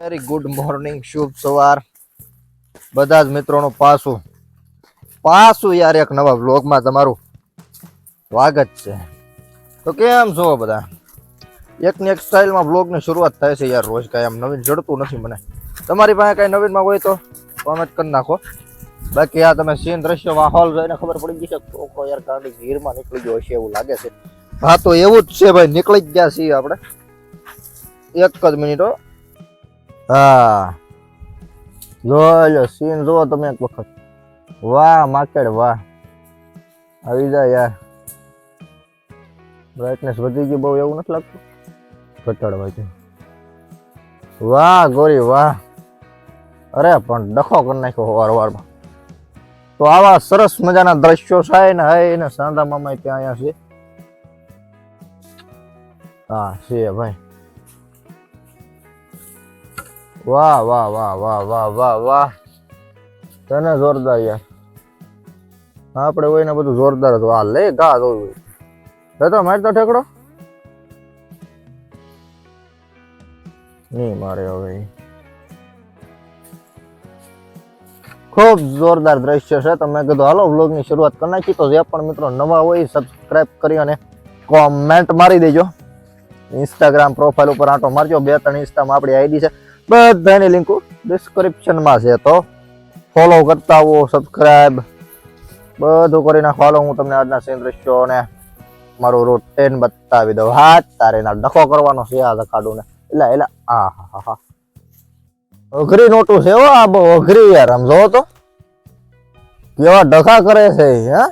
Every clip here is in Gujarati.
વેરી ગુડ મોર્નિંગ શુભ સવાર. બધા જ મિત્રોનું પાસું. પાસું યાર એક નવા વ્લોગમાં તમારું સ્વાગત છે. તો કેમ છો બધા? એક ને એક સ્ટાઇલમાં વ્લોગની શરૂઆત થાય છે યાર રોજ કાંઈ આમ નવીન જડતું નથી મને. તમારી પાસે કાંઈ નવીનમાં હોય તો કોમેન્ટ કરી નાખો. બાકી આ તમે સીન દ્રશ્ય માહોલ જોઈને ખબર પડી ગઈ છે કોકો યાર ગાડી ગીરમાં નીકળી ગયો છે એવું લાગે છે. હા, તો એવું જ છે ભાઈ, નીકળી જ ગયા છીએ આપણે. એક જ મિનિટ હો. જો સીન જુઓ તમે એક વખત. વાહ, માકેડ, વાહ. આવી જાય યાર. બ્રાઇટનેસ વધી ગઈ બહુ એવું નથી લાગતું? ઘટાડવા છે વાહ, ગોરી, વાહ. અરે, પણ ડખો કરી નાખ્યો વાર વારમાં તો આવા સરસ મજાના દ્રશ્યો થાય ને, હે, એને સાંધા મામા ત્યાં, અહીંયા છે. હા, છે, ભાઈ. વાહ વાહ વાહ વાહ વાહ વાહ વાહ. તને જોરદાર યાર. આપણે હોય ને બધું જોરદાર હતું. આ લે ગા તો મારતો ઠેકડો. નહીં મારે હવે. ખૂબ જોરદાર દ્રશ્ય છે. તમે કીધું, હાલો વ્લોગની શરૂઆત કરી નાખી. તો જે પણ મિત્રો નવા હોય સબસ્ક્રાઇબ કરી અને કોમેન્ટ મારી દેજો. ઇન્સ્ટાગ્રામ પ્રોફાઇલ ઉપર આંટો મારજો. બે ત્રણ ઇન્સ્ટામાં આપણી આઈડી છે. બધાની લિંકો ડિસ્ક્રિપ્શનમાં છે. તો ફોલો કરતા આવો સબસ્ક્રાઇબ બધું કરી નાખો. હાલો, હું તમને આજના સીન દ્રશ્યો ને મારું રૂટીન બતાવી દઉં. હા, તારે ના ડખો કરવાનો છે આ કાઢું ને એટલે એટલે આ હા હા હા. અઘરી નોટું છે હો, આ બહુ અઘરી યાર. આમ તો. કેવા ડખા કરે છે હે.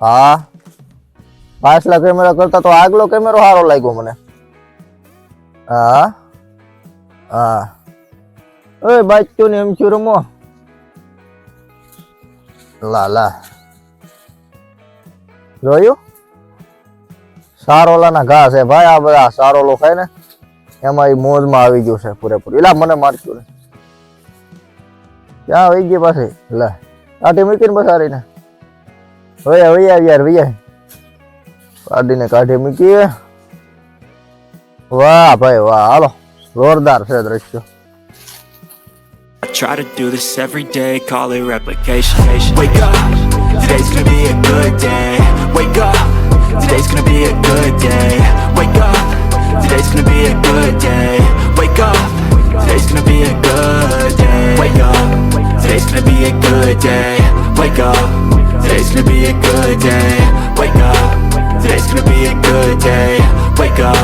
હા. પાછલા કેમેરા કરતા તો આગલો કેમેરો સારો લાગ્યો મને. હા? હા. ઓય બાચ્ચું ને એમ છું રમો. લા લા જોયું? સારોલાના ઘા છે ભાઈ આ બધા સારોલો ખાય ને એમાં એ મોજમાં આવી ગયું છે પૂરેપૂરું. એલા મને મારતું ને. ક્યાં વહી ગઈ પાછી? લે કાઢી મૂકીને બસારીને હવે વૈયા યાર વૈયા કાઢીને કાઢી મૂકીએ. વાહ ભાઈ વાહ હાલો જોરદાર છે દ્રશ્ય I try to do this every day, call it replication. Wake up, today's gonna be a good day. Wake up, today's gonna be a good day. Wake up, today's gonna be a good day. Wake up, today's gonna be a good day. Wake up, today's gonna be a good day. Wake up, today's gonna be a good day. Wake up, today's gonna be a good day. Wake up,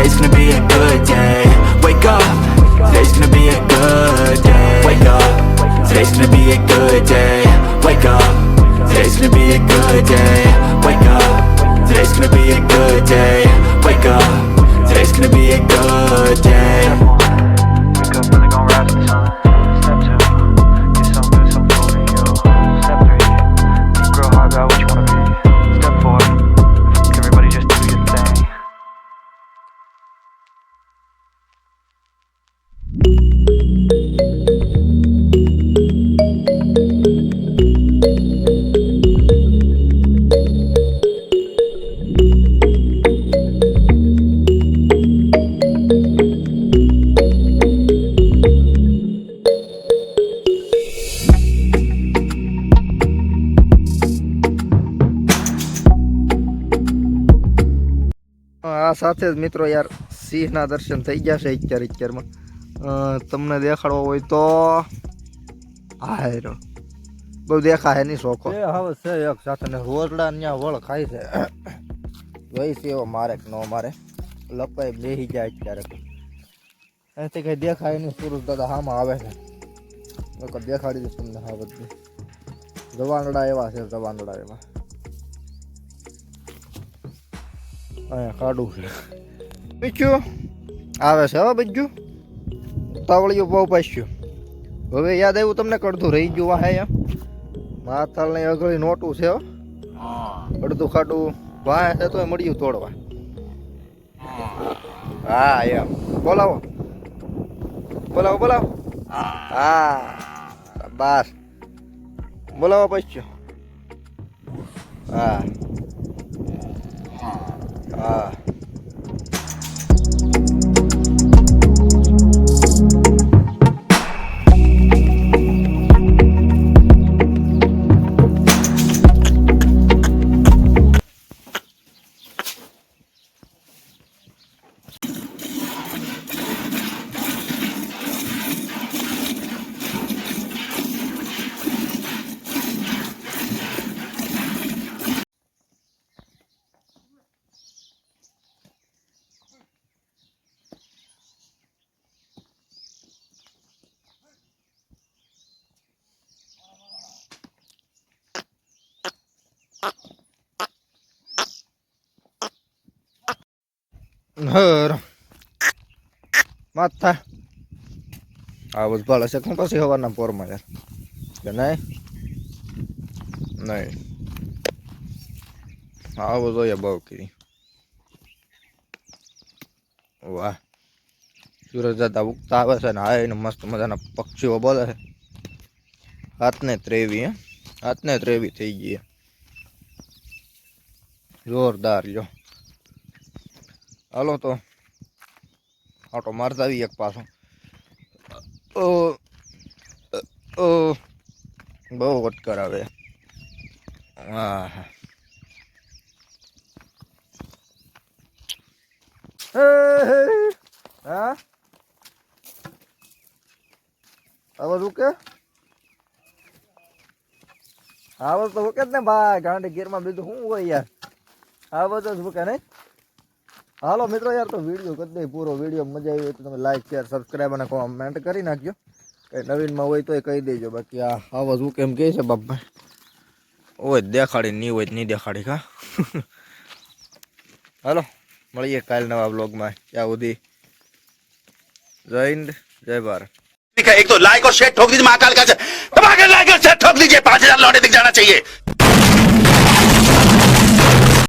Today's gonna be a good day. Wake up. Today's gonna be a good day. Wake up. Today's gonna be a good day. Wake up. Today's gonna be a good day. Wake up. Today's gonna be a good day. Wake up. Today's gonna be a good day. Wake up early, gon' rise with the આ સાથે જ મિત્રો યાર સિંહના દર્શન થઈ ગયા છે અત્યારે અત્યારમાં. તમને દેખાડવો હોય તો હા બહુ દેખાય નહીં શોખો. હવે છે એક સાથે ને રોટલા ત્યાં વળ ખાય છે. જોઈ છે એવો મારે ન મારે. લપાઈ બેસી જાય ક્યારેક અહીંથી કઈ દેખાય નહીં સુરત દાદા હામાં આવે છે. દેખાડી દઈશ તમને હા બધું. જવાનડા એવા છે, જવાનડા એવા. અહીંયા કાઢું છે. બીજું? આવે છે હવે બીજું? તાવળિયું બહુ પાસ્યું. હવે યાદ આવ્યું તમને કડધું રહી ગયું વાહે એમ? માથાળ ને અગળી નોટું છે હો. અડધું ખાટું વાહે છે તોય મળ્યું તોડવા. હા એમ. બોલાવો. બોલાવો બોલાવો. હા. બસ. બોલાવો પછી હા. હા હર માથા. આ બધું ભાલે છે. કોણ પછી હવાના પોરમાં યાર? કે નહીં? નહીં. આવો જોઈએ બહુ કરી વાહ. સૂરજ દાદા ઉગતા આવે છે ને આ એને મસ્ત મજાના પક્ષીઓ બોલે છે. હાથને ત્રેવી, હે? હાથને ત્રેવી થઈ ગઈ, હે. જોરદાર લ્યો. હાલો તો. આટો મારતા આવી એક પાછો. ઓ ઓ, બહુ વટકર આવે. હા હા. હવે શું કે હા? તો શું કે ને ભાઈ. ગાંડી ગીરમાં બીજું શું હોય યાર? હા બધું શું કે નહીં? હાલો મિત્રો યાર તો વિડીયો કરી દે પૂરો વિડીયો મજા આવી હોય તો તમે લાઈક શેર સબસ્ક્રાઈબ અને કોમેન્ટ કરી નાખજો કંઈ નવીનમાં હોય તોય કહી દેજો બાકી આ આવા શું કેમ કહે છે બાપભાઈ હોય દેખાડી નહીં હોય તો નહીં દેખાડી કા હાલો મળીએ કાલ નવા બ્લોગમાં ત્યાં સુધી જય હિન્દ જય ભારત एक तो लाइक और शेयर ठोक दीजिए महाकाल का दबा के लाइक और शेयर ठोक दीजिए पांच हजार लौटे दिख जाना चाहिए